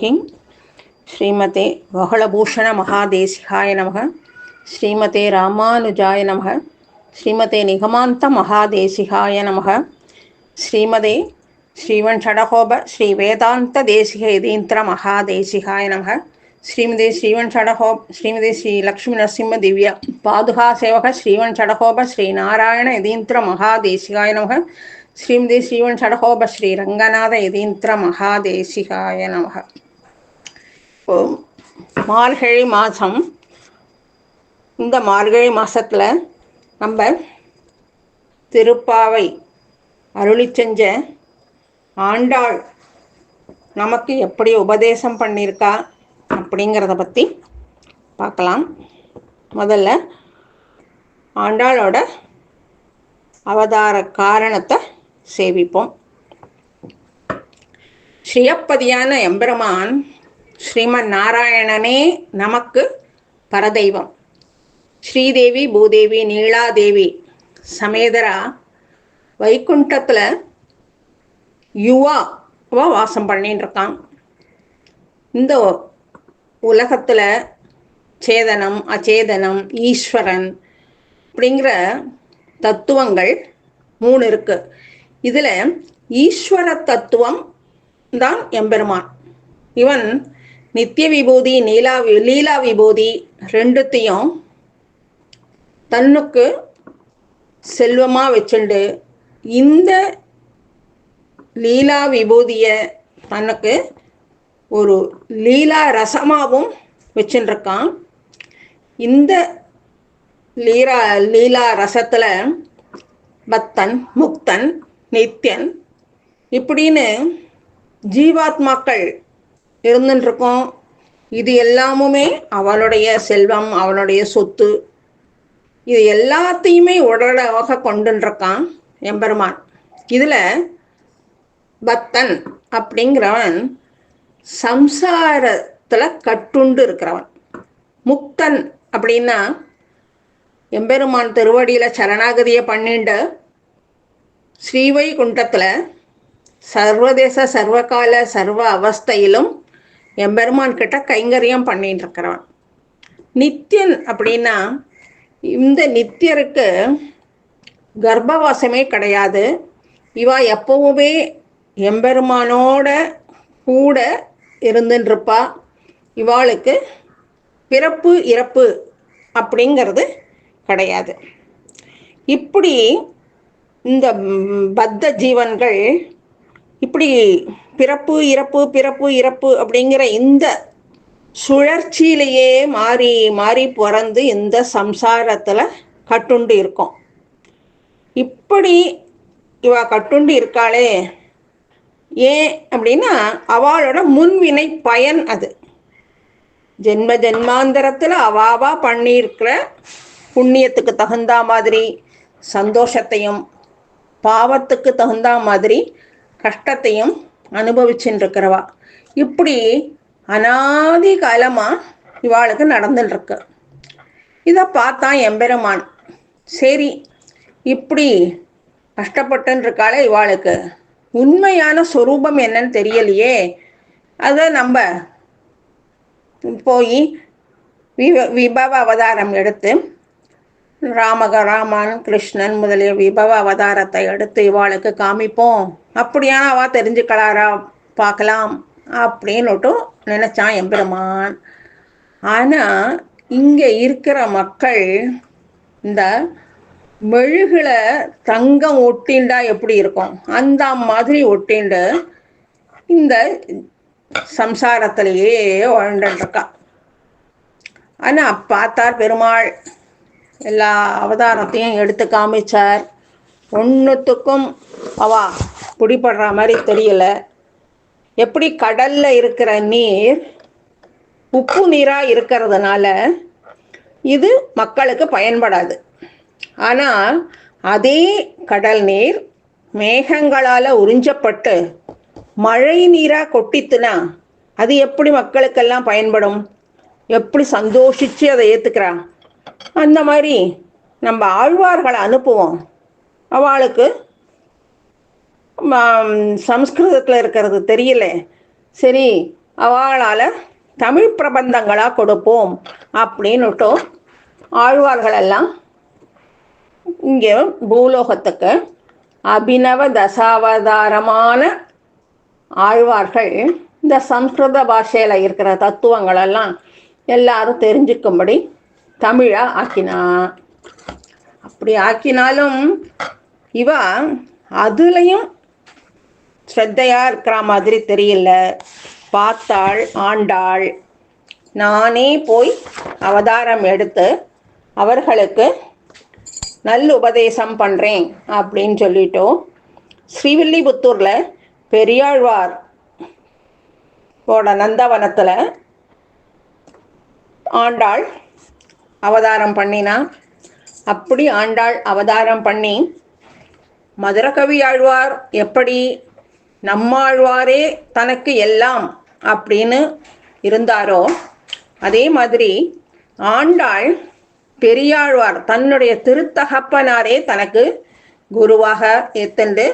நமோகி ஸ்ரீமதே வகலபூஷண மகாதேசிகாய நமக ஸ்ரீமதே ராமானுஜாய நமக ஸ்ரீமதே நிகமாந்த மகாதேசிகாய நமக ஸ்ரீமதே ஸ்ரீவன் ஷடகோப ஸ்ரீ வேதாந்த தேசிக இதீந்திர மகாதேசிகாய நமக ஸ்ரீமதே ஸ்ரீவன் ஷடகோ ஸ்ரீமதே ஸ்ரீ லக்ஷ்மி நரசிம்ம திவ்ய பாதுகா சேவக ஸ்ரீவன் ஷடகோப ஸ்ரீ நாராயண இதீந்திர மகாதேசிகாய நமக ஸ்ரீமதி ஸ்ரீவன் ஷடகோப ஸ்ரீ ரங்கநாத யதீந்திர மகாதேசிகாய நமக இப்போ மார்கழி மாதம் இந்த மார்கழி மாதத்தில் நம்ம திருப்பாவை அருளி செஞ்ச ஆண்டாள் நமக்கு எப்படி உபதேசம் பண்ணியிருக்கா அப்படிங்கிறத பற்றி பார்க்கலாம். முதல்ல ஆண்டாளோட அவதார காரணத்தை சேவிப்போம். ஸ்ரீயப்பதியான எம்பெருமான் ஸ்ரீமன் நாராயணனே நமக்கு பரதெய்வம். ஸ்ரீதேவி பூதேவி நீலாதேவி சமேதரா வைகுண்டத்தில் யுவாவா வாசம் பண்ணின்னு இருக்கான் இந்த உலகத்தில் சேதனம் அச்சேதனம் ஈஸ்வரன் அப்படிங்கிற தத்துவங்கள் மூணு இருக்கு. இதில் ஈஸ்வர தத்துவம் தான் எம்பெருமான். இவன் நித்திய விபூதி நீலா லீலா விபூதி ரெண்டுத்தையும் தன்னுக்கு செல்வமாக வச்சுண்டு இந்த லீலா விபூதியை தனக்கு ஒரு லீலா ரசமாகவும் வச்சுருக்கான் இந்த லீலா லீலா ரசத்தில் பக்தன் முக்தன் நித்யன் இப்படின்னு ஜீவாத்மாக்கள் இருந்துட்டுருக்கோம் இது எல்லாமுமே அவளுடைய செல்வம் அவளுடைய சொத்து. இது எல்லாத்தையுமே உடலாக கொண்டுருக்கான் எம்பெருமான். இதில் பக்தன் அப்படிங்கிறவன் சம்சாரத்தில் கட்டுண்டு இருக்கிறவன். முக்தன் அப்படின்னா எம்பெருமான் திருவடியில் சரணாகதியை பண்ணிண்டு ஸ்ரீவைகுண்டத்தில் சர்வதேச சர்வகால சர்வ அவஸ்தையிலும் எம்பெருமான் கிட்ட கைங்கரியம் பண்ணிட்டு இருக்கிறவன். நித்தியன் அப்படின்னா இந்த நித்தியருக்கு கர்ப்பவாசமே கிடையாது. இவா எப்பவுமே எம்பெருமானோட கூட இருந்துருப்பா இவாளுக்கு பிறப்பு இறப்பு அப்படிங்கிறது கிடையாது. இப்படி இந்த பத்த ஜீவன்கள் இப்படி பிறப்பு இறப்பு பிறப்பு இறப்பு அப்படிங்கிற இந்த சுழற்சியிலேயே மாறி மாறி பிறந்து இந்த சம்சாரத்தில் கட்டுண்டு இருக்கோம். இப்படி இவ கட்டுண்டு இருக்காளே. ஏன் அப்படின்னா அவளோட முன்வினை பயன் அது. ஜென்ம ஜென்மாந்தரத்தில் அவாவா பண்ணியிருக்கிற புண்ணியத்துக்கு தகுந்த மாதிரி சந்தோஷத்தையும் பாவத்துக்கு தகுந்த மாதிரி கஷ்டத்தையும் அனுபவிச்சுருக்கிறவா இப்படி அனாதி காலமாக இவாளுக்கு நடந்துட்டுருக்கு இதை பார்த்தா எம்பெருமான் சரி இப்படி கஷ்டப்பட்டுன்னு இவாளுக்கு. உண்மையான சொரூபம் என்னன்னு தெரியலையே. அதை நம்ம போய் விவ விபவ அவதாரம் எடுத்து ராமக ராமன் கிருஷ்ணன் முதலிய விபவ அவதாரத்தை எடுத்து இவாளுக்கு காமிப்போம். அப்படியான அவ தெரிஞ்சுக்கலாரா? பார்க்கலாம். அப்படின்னுட்டு நினச்சான் எம்பெருமான். ஆனால் இங்கே இருக்கிற மக்கள் இந்த மெழுகுல தங்கம் ஒட்டிண்டா எப்படி இருக்கும்? அந்த மாதிரி ஒட்டிண்டு இந்த சம்சாரத்திலேயே வாழ்ந்துட்டுருக்கா. ஆனால் பார்த்தார் பெருமாள். எல்லா அவதாரத்தையும் எடுத்து காமிச்சார். ஒன்றுத்துக்கும் அவா பிடிபடுற மாதிரி தெரியல. எப்படி கடல்ல இருக்கிற நீர் உப்பு நீராக இருக்கிறதுனால இது மக்களுக்கு பயன்படாது. ஆனால் அதே கடல் நீர் மேகங்களால் உறிஞ்சப்பட்டு மழை நீராக கொட்டித்துனா அது எப்படி மக்களுக்கெல்லாம் பயன்படும்? எப்படி சந்தோஷித்து அதை ஏற்றுக்கிறான் அந்த மாதிரி நம்ம ஆழ்வார்களை அனுப்புவோம். அவளுக்கு சம்ஸ்கிருதத்தில் இருக்கிறது தெரியல. சரி அவளால் தமிழ் பிரபந்தங்களாக கொடுப்போம் அப்படின்னுட்டு ஆழ்வார்களெல்லாம் இங்கே பூலோகத்துக்கு அபினவ தசாவதாரமான ஆழ்வார்கள் இந்த சம்ஸ்கிருத பாஷையில் இருக்கிற தத்துவங்களெல்லாம் எல்லாரும் தெரிஞ்சுக்கும்படி தமிழாக ஆக்கினா. அப்படி ஆக்கினாலும் இவ அதுலேயும் ஸ்ரத்தையா இருக்கிற மாதிரி தெரியல. பார்த்தாள் ஆண்டாள். நானே போய் அவதாரம் எடுத்து அவர்களுக்கு நல்ல உபதேசம் பண்ணுறேன் அப்படின்னு சொல்லிட்டு. ஸ்ரீவில்லிபுத்தூரில் பெரியாழ்வார் ஓட நந்தவனத்தில் ஆண்டாள் அவதாரம் பண்ணினா. அப்படி ஆண்டாள் அவதாரம் பண்ணி மதுரகவி ஆழ்வார் எப்படி நம்மாழ்வாரே தனக்கு எல்லாம் அப்படின்னு இருந்தாரோ அதே மாதிரி ஆண்டாள் பெரியாழ்வார் தன்னுடைய திருத்தகப்பனாரே தனக்கு குருவாக ஏத்தண்டு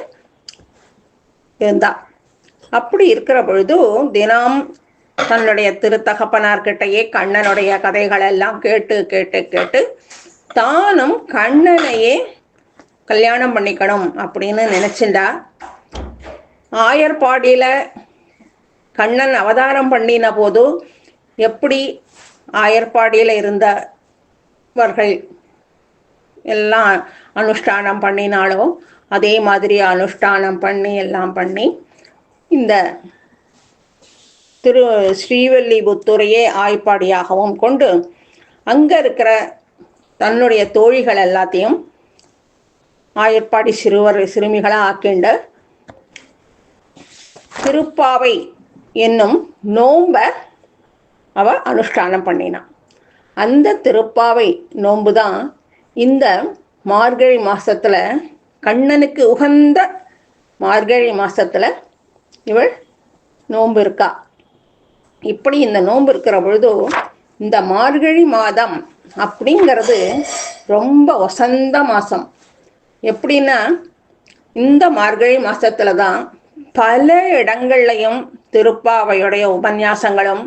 இருந்தா அப்படி இருக்கிற பொழுது தினம் தன்னுடைய திருத்தகப்பனார்கிட்டயே கண்ணனுடைய கதைகள் எல்லாம் கேட்டு கேட்டு கேட்டு தானும் கண்ணனையே கல்யாணம் பண்ணிக்கணும் அப்படின்னு நினைச்சுண்டா ஆயர்பாடியில் கண்ணன் அவதாரம் பண்ணின போது எப்படி ஆயர்பாடியில் இருந்தவர்கள் எல்லாம் அனுஷ்டானம் பண்ணினாலோ அதே மாதிரி அனுஷ்டானம் பண்ணி எல்லாம் பண்ணி இந்த திரு ஸ்ரீவல்லிபுத்துறையே ஆய்ப்பாடியாகவும் கொண்டு அங்கே இருக்கிற தன்னுடைய தோழிகள் எல்லாத்தையும் ஆயர்பாடி சிறுவர் சிறுமிகளாக ஆக்கிண்ட திருப்பாவை என்னும் நோம்ப அவ அனுஷ்டானம் பண்ணினான் அந்த திருப்பாவை நோன்பு தான் இந்த மார்கழி மாசத்துல கண்ணனுக்கு உகந்த மார்கழி மாசத்துல இவள் நோன்பு இருக்கா. இப்படி இந்த நோன்பு இருக்கிற பொழுது இந்த மார்கழி மாதம் அப்படிங்கிறது ரொம்ப வசந்த மாதம் எப்படின்னா இந்த மார்கழி மாதத்தில் தான் பல இடங்கள்லையும் திருப்பாவையுடைய உபன்யாசங்களும்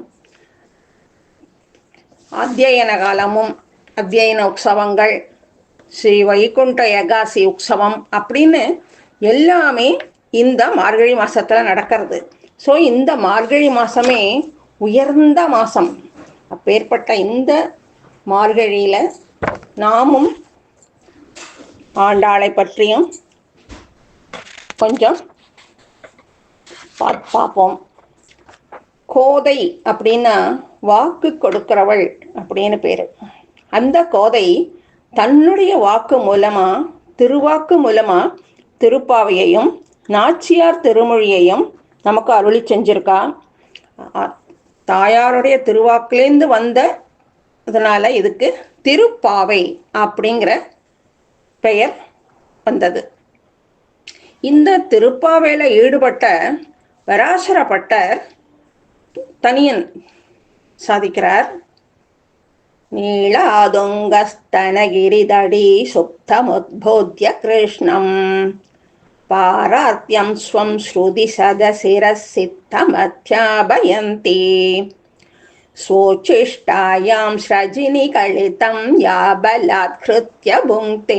அத்தியன காலமும் அத்தியன உற்சவங்கள் ஸ்ரீ வைகுண்ட ஏகாசி உற்சவம் அப்படின்னு எல்லாமே இந்த மார்கழி மாசத்துல நடக்கிறது. ஸோ இந்த மார்கழி மாசமே உயர்ந்த மாசம். அப்பேற்பட்ட இந்த மார்கழியில நாமும் ஆண்டாளை பற்றியும் கொஞ்சம் பார்ப்போம் கோதை அப்படின்னா வாக்கு கொடுக்கிறவள் அப்படின்னு பேர். அந்த கோதை தன்னுடைய வாக்கு மூலமா திருவாக்கு மூலமா திருப்பாவையையும் நாச்சியார் திருமொழியையும் நமக்கு அருளி செஞ்சிருக்கா. தாயாருடைய திருவாக்குலேருந்து வந்த அதனால் இதுக்கு திருப்பாவை அப்படிங்கிற பெயர் வந்தது. இந்த திருப்பாவையில் ஈடுபட்ட பராசரப்பட்டர் தனியன் சாதிக்கிறார் நீளாதுங்கஸ்தனகிரிதடி சுப்தமுத்போத்ய கிருஷ்ணம் பாரார்த்தியம் ஸ்வம் ஸ்ருதி சதசிரசித்தமத்யாபயந்தி स्वोच्छिष्टायां स्रजिनिकलितं या बलात्कृत्य भुङ्क्ते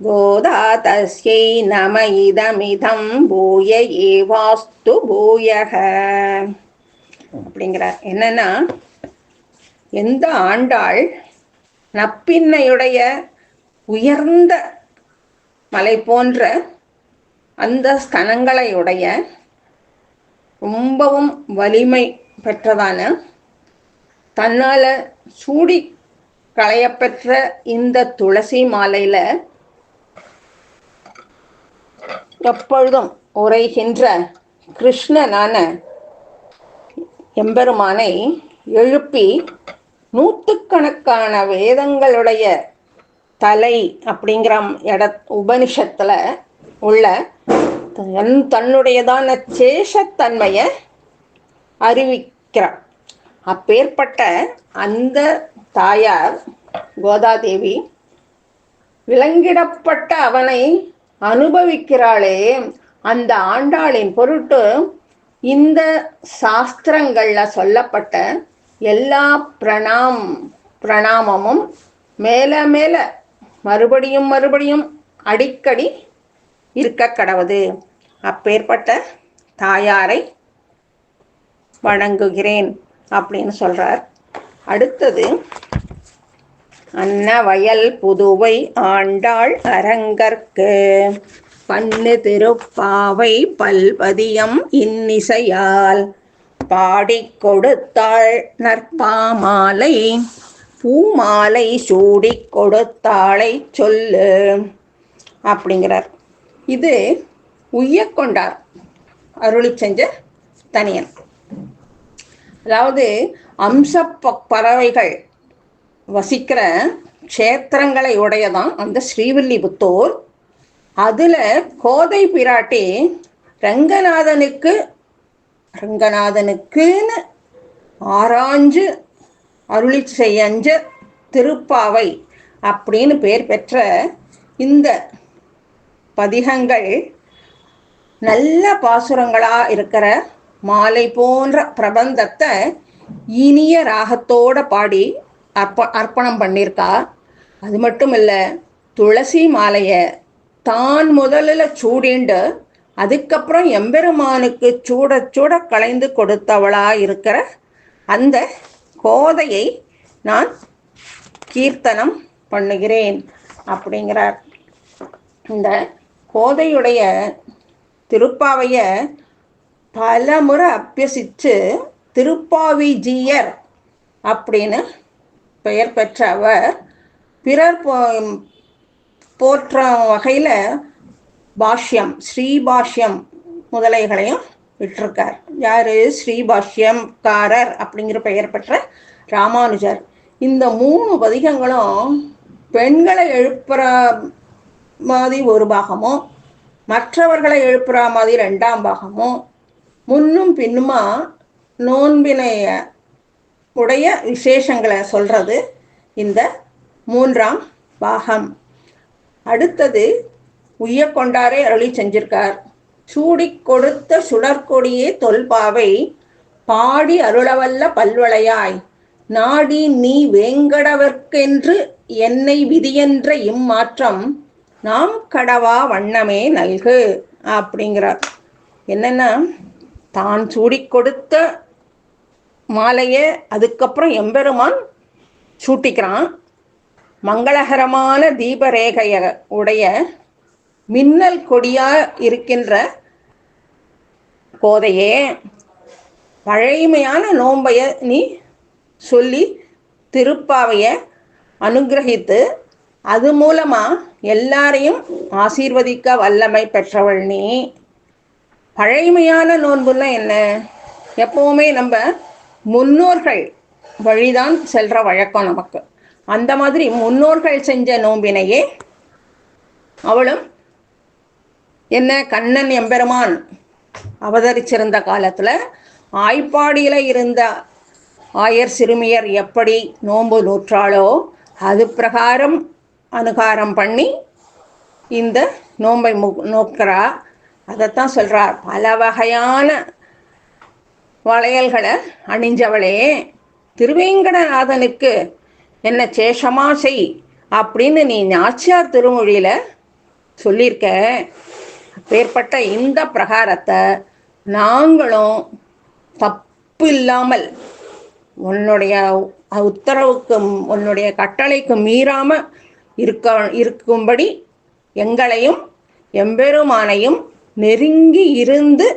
गोदा तस्यै नम இதமிதம் பூய ஏவாஸ்து பூயக அப்படிங்கிறார் என்னன்னா எந்த ஆண்டாள் நப்பின்னையுடைய உயர்ந்த மலை போன்ற அந்த ஸ்தனங்களையுடைய ரொம்பவும் வலிமை பெற்றதான தன்னால் சூடி களையப்பெற்ற இந்த துளசி மாலையில் எப்பொழுதும் உரைகின்ற கிருஷ்ணனான எம்பெருமானை எழுப்பி நூற்றுக்கணக்கான வேதங்களுடைய தலை அப்படிங்கிற இட உபனிஷத்தில் உள்ள தன்னுடையதான சேஷத்தன்மையை அறிவிக்கிறார் அப்பேற்பட்ட அந்த தாயார் கோதாதேவி விலங்கிடப்பட்ட அவனை அனுபவிக்கிறாளே. அந்த ஆண்டாளின் பொருட்டு இந்த சாஸ்திரங்களில் சொல்லப்பட்ட எல்லா பிரணாம் பிரணாமமும் மேலே மேலே மறுபடியும் மறுபடியும் அடிக்கடி இருக்க கடவுது. அப்பேற்பட்ட தாயாரை வணங்குகிறேன் அப்படின்னு சொல்கிறார் அடுத்தது அன்ன வயல் புதுவை ஆண்டாள் அரங்கற்கு. பண்ணு திருப்பாவை பல்வதியம் இன்னிசையால் பாடிக் கொடுத்தாள் நற்பாமாலை. பூமாலை சூடி கொடுத்தாளை சொல்லு அப்படிங்கிறார். இது உய்யக்கொண்டார் அருளி செஞ்ச தனியன். அதாவது அம்ச பறவைகள் வசிக்கிற க்ஷேத்திரங்களை உடையதான் அந்த ஸ்ரீவில்லிபுத்தூர் அதில் கோதை பிராட்டி ரங்கநாதனுக்கு ரங்கநாதனுக்குன்னு ஆராய்ஞ்சு அருளி செய்யஞ்ச திருப்பாவை அப்படின்னு பேர் பெற்ற இந்த பதிகங்கள் நல்ல பாசுரங்களாக இருக்கிற மாலை போன்ற பிரபந்தத்தை இனிய ராகத்தோட பாடி அர்ப்ப அர்ப்பணம் பண்ணியிருக்கா? அது மட்டும் இல்லை துளசி மாலையை தான் முதலில் சூடிண்டு அதுக்கப்புறம் எம்பெருமானுக்கு சூட சூட களைந்து கொடுத்தவளா இருக்கிற அந்த கோதையை நான் கீர்த்தனம் பண்ணுகிறேன் அப்படிங்கிறார். இந்த கோதையுடைய திருப்பாவைய பல முறை அபியசித்து திருப்பாவிஜியர் அப்படின்னு பெயர் பெற்ற அவர் பிறர் போ போற்ற வகையில் பாஷ்யம் ஸ்ரீபாஷ்யம் முதலைகளையும் விட்டிருக்கார். யார்? ஸ்ரீபாஷ்யம்காரர் அப்படிங்கிற பெயர் பெற்ற ராமானுஜர். இந்த மூணு பதிகங்களும் பெண்களை எழுப்புற மாதிரி ஒரு பாகமும் மற்றவர்களை எழுப்புற மாதிரி ரெண்டாம் பாகமும் முன்னும் பின்னுமா நோன்பினைய உடைய விசேஷங்களை சொல்கிறது இந்த மூன்றாம் பாகம். அடுத்தது உய்ய கொண்டாரே அருளி செஞ்சிருக்கார். சூடி கொடுத்த சுடற்கொடியே தொல்பாவை பாடி அருளவல்ல பல்வளையாய். நாடி நீ வேங்கடவர்க்கென்று என்னை விதியென்ற இம்மாற்றம் நாம் கடவா வண்ணமே நல்கு. அப்படிங்கிறார். என்னென்னா தான் சூடி கொடுத்த மாலையை அதுக்கப்புறம் எம்பெருமான் சூட்டிக்கிறான். மங்களகரமான தீபரேகைய உடைய மின்னல் கொடியா இருக்கின்ற கோதையே பழைமையான நோம்பைய நீ சொல்லி திருப்பாவைய அனுகிரகித்து அது மூலமாக எல்லாரையும் ஆசீர்வதிக்க வல்லமை பெற்றவள் நீ. பழைமையான நோன்புன்னா என்ன? எப்போவுமே நம்ம முன்னோர்கள் வழிதான் செல்கிற வழக்கம் நமக்கு. அந்த மாதிரி முன்னோர்கள் செஞ்ச நோம்பினையே அவளும் என்ன கண்ணன் எம்பெருமான் அவதரிச்சிருந்த காலத்தில் ஆய்ப்பாடியில் இருந்த ஆயர் சிறுமியர் எப்படி நோன்பு நூற்றாளோ அது பிரகாரம் அனுகாரம் பண்ணி இந்த நோன்பை மு நோக்கிறா. அதைத்தான் சொல்கிறார் பல வகையான வளையல்களை அணிஞ்சவளே திருவேங்கடநாதனுக்கு என்ன சேஷமா செய் அப்படின்னு நீ நாச்சியார் திருமொழியில் சொல்லியிருக்க. அப்பேற்பட்ட இந்த பிரகாரத்தை நாங்களும் தப்பு இல்லாமல் உன்னுடைய உத்தரவுக்கும் உன்னுடைய கட்டளைக்கும் மீறாம இருக்க இருக்கும்படி எங்களையும் எம்பெருமானையும் நெருங்கி இருந்து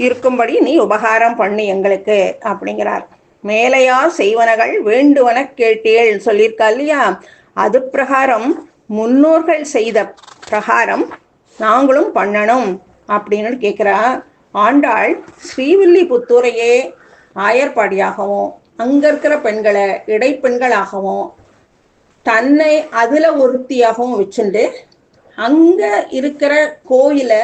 இருக்கும்படி நீ உபகாரம் பண்ணு எங்களுக்கு அப்படிங்கிறார். மேலையா செய்வனகள் வேண்டுவன கேட்டேள் சொல்லியிருக்கா இல்லையா? அது பிரகாரம் முன்னோர்கள் செய்த பிரகாரம் நாங்களும் பண்ணணும் அப்படின்னு கேட்குறா. ஆண்டாள் ஸ்ரீவில்லிபுத்தூரையே ஆயர்பாடியாகவும் அங்கே இருக்கிற பெண்களை இடைப்பெண்களாகவும் தன்னை அதில் ஒருத்தியாகவும் வச்சுண்டு அங்கே இருக்கிற கோயிலை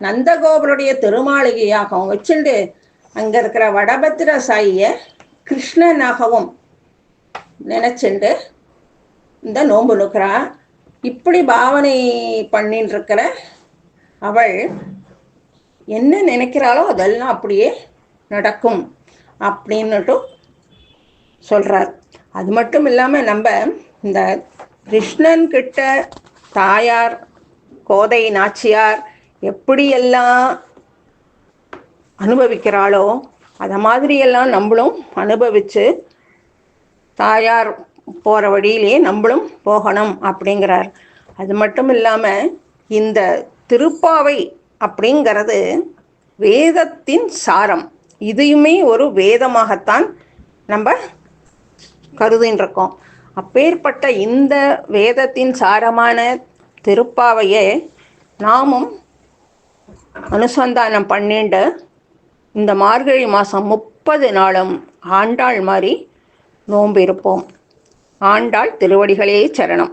நந்தகோபருடைய திருமாளிகையாகவும் வச்சுண்டு அங்கே இருக்கிற வடபத்திர சாயியை கிருஷ்ணனாகவும் நினச்சிண்டு இந்த நோன்பு நுக்கிறா. இப்படி பாவனை பண்ணின்னு இருக்கிற அவள் என்ன நினைக்கிறாளோ அதெல்லாம் அப்படியே நடக்கும் அப்படின்னுட்டு சொல்கிறார் அது மட்டும் இல்லாமல் நம்ம இந்த கிருஷ்ணன் கிட்ட தாயார் கோதை நாச்சியார் எப்படியெல்லாம் அனுபவிக்கிறாளோ அதை மாதிரியெல்லாம் நம்மளும் அனுபவித்து தாயார் போகிற வழியிலேயே நம்மளும் போகணும் அப்படிங்கிறார். அது மட்டும் இல்லாமல் இந்த திருப்பாவை அப்படிங்கிறது வேதத்தின் சாரம். இதையுமே ஒரு வேதமாகத்தான் நம்ம கருதின்றிருக்கோம். அப்பேற்பட்ட இந்த வேதத்தின் சாரமான திருப்பாவையை நாமும் அனுசந்தானம் பண்ணிண்டு இந்த மார்கழி மாதம் முப்பது நாளும் ஆண்டாள் மாதிரி நோம்பு இருப்போம் ஆண்டாள் திருவடிகளே சரணம்.